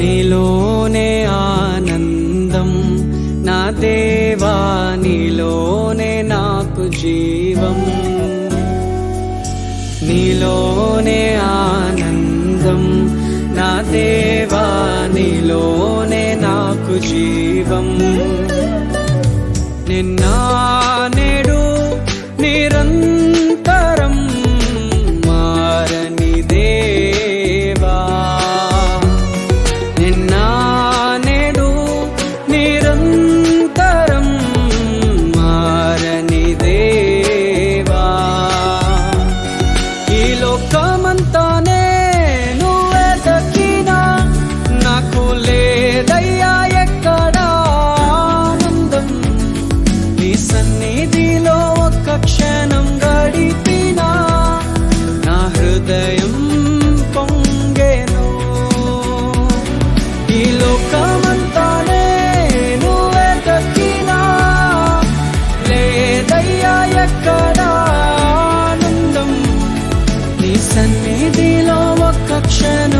నీలోనే ఆనందం. నా దేవా నీలోనే నాకు జీవం. నీలోనే ఆనందం. నా దేవా నీలోనే నాకు జీవం. నిన్నా నేడు నిరంతరం సన్నిధిలో ఒక్క క్షణం.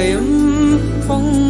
ഭയം പൊങ്ങ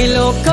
loco.